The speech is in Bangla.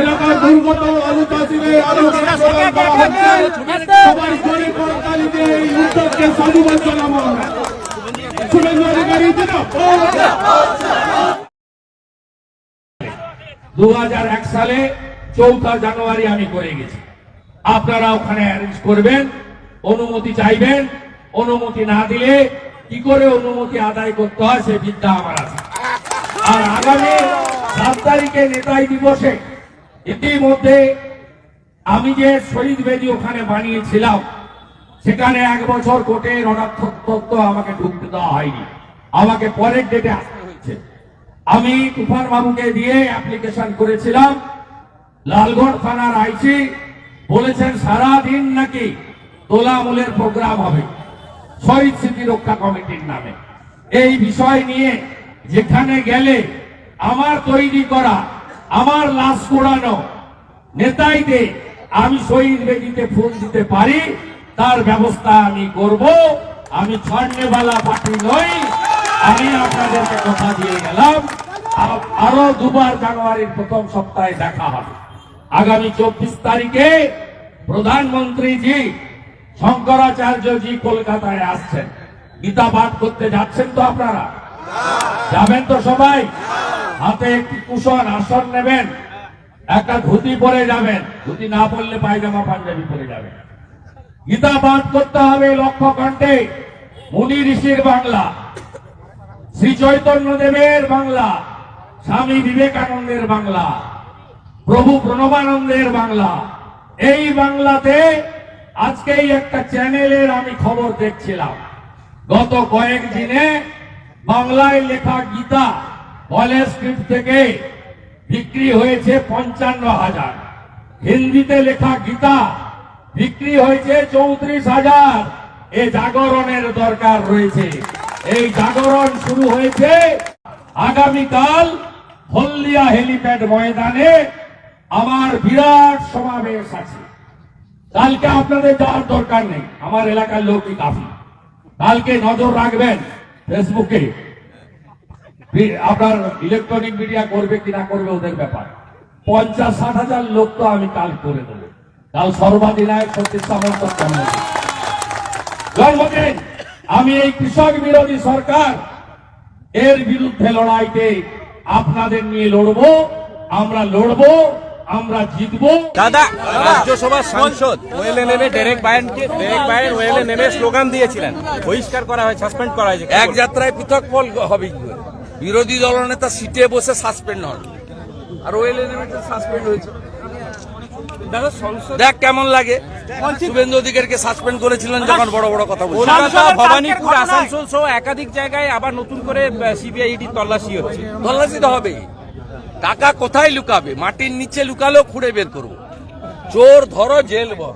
এলাকার দুর্গত আলু চাষিদের আলু সবাই জোরে এই উদ্যোগকে সাধুবাদ জানাব সালে চৌঠা জানুয়ারি আমি করে গেছি। আপনারা ওখানে অ্যারেঞ্জ করবেন, অনুমতি চাইবেন, অনুমতি না দিলে কি করে অনুমতি আদায় করতে হয় সে বিদ্যা আমার আছে। আর আগামী সাত তারিখে নেতাই দিবসে ইতিমধ্যে আমি যে শহীদ বেদি ওখানে বানিয়েছিলাম, সেখানে এক বছর অনার্থ তত্ত্ব আমাকে ঢুকতে দেওয়া হয়নি। আমাকে পরের ডেটে আসতে হয়েছে। আমি তুফান বাবুকে দিয়ে অ্যাপ্লিকেশন করেছিলাম। লালগড় থানার আইসি বলেছেন সারা দিন নাকি তোলামূলের প্রোগ্রাম হবে। শহীদ স্মৃতি রক্ষা কমিটির নামে। এই বিষয় নিয়ে যেখানে গেলে আমার তৈরি করা, আমার লাশ পোড়ানো। নেতাইতে আমি শহীদ বেদিতে ফুল দিতে পারি, তার ব্যবস্থা আমি করব। আমি ছন্নেবালা পার্টি নই, আমি আপনাদেরকে কথা দিয়ে গেলাম। আরও দুবার জানুয়ারির প্রথম সপ্তাহে দেখা হবে। আগামী চব্বিশ তারিখে প্রধানমন্ত্রীজি শঙ্করাচার্যজি কলকাতায় আসছেন। গীতা পাঠ করতে যাচ্ছেন তো আপনারা? যাবেন তো সবাই? হাতে একটি কুশন আসন নেবেন, একটা ধুতি পরে যাবেন। ধুতি না পরলে পায়জামা, পাঞ্জাবি পরে যাবেন। গীতা পাঠ করতে হবে লক্ষ্য কণ্ঠে, মুনি ঋষির বাংলা। শ্রী চৈতন্য দেবের বাংলা, স্বামী বিবেকানন্দের বাংলা, প্রভু প্রণবানন্দের বাংলা। এই বাংলাতে আজকেই একটা চ্যানেলের আমি খবর দেখছিলাম। গত কয়েক দিনে বাংলায় লেখা গীতা কলেজ স্ক্রিপ্ট থেকে বিক্রি হয়েছে পঞ্চান্ন হাজার। হিন্দিতে লেখা গীতা বিক্রি হয়েছে চৌত্রিশ হাজার। এ জাগরণের দরকার রয়েছে। এই জাগরণ শুরু হয়েছে আগামীকাল হলদিয়া হেলিপ্যাড ময়দানে। আমার বিরাট সমাবেশ আছে। কালকে আপনাদের যাওয়ার দরকার নেই। আমার এলাকার লোকই কাফি। কালকে নজর রাখবেন ফেসবুকে। আপনার ইলেকট্রনিক মিডিয়া করবে কি না করবে ওদের ব্যাপার। পঞ্চাশ ষাট হাজার লোক তো আমি কাল করে দেবো। কাল সর্বাধিনায়ক সতীশ সামন্ত জন্মদিন। জন্মদিন আমি এই কৃষক বিরোধী সরকার। এর বিরুদ্ধে লড়াইতে আপনাদের নিয়ে লড়বো আমরা লড়বো আমরা জিতবো। দাদা রাজ্যসভার সাংসদ ওয়েলে নেমে ডেরেক বায়নকে ডেরেক বায়ন ওয়েলে নেমে স্লোগান দিয়েছিলেন। বহিষ্কার করা হয় সাসপেন্ড করা হয়েছে এক যাত্রায় পৃথক ফল হবে? বিরোধী দলনেতা সিটে বসে সাসপেন্ড হন। আর ওই সাসপেন্ড হয়েছে। দেখ কেমন লাগে। শুভেন্দু অধিকারকে সাসপেন্ড করেছিলেন যখন বড় বড় কথা কলকাতা ভবানীপুর আসানসোল সহ একাধিক জায়গায় আবার নতুন করে সিবিআই ইডি তল্লাশি হচ্ছে। তল্লাশি তো হবে টাকা কোথায় লুকাবে? মাটির নিচে লুকালেও খুঁড়ে বের করব। চোর ধরো জেল বর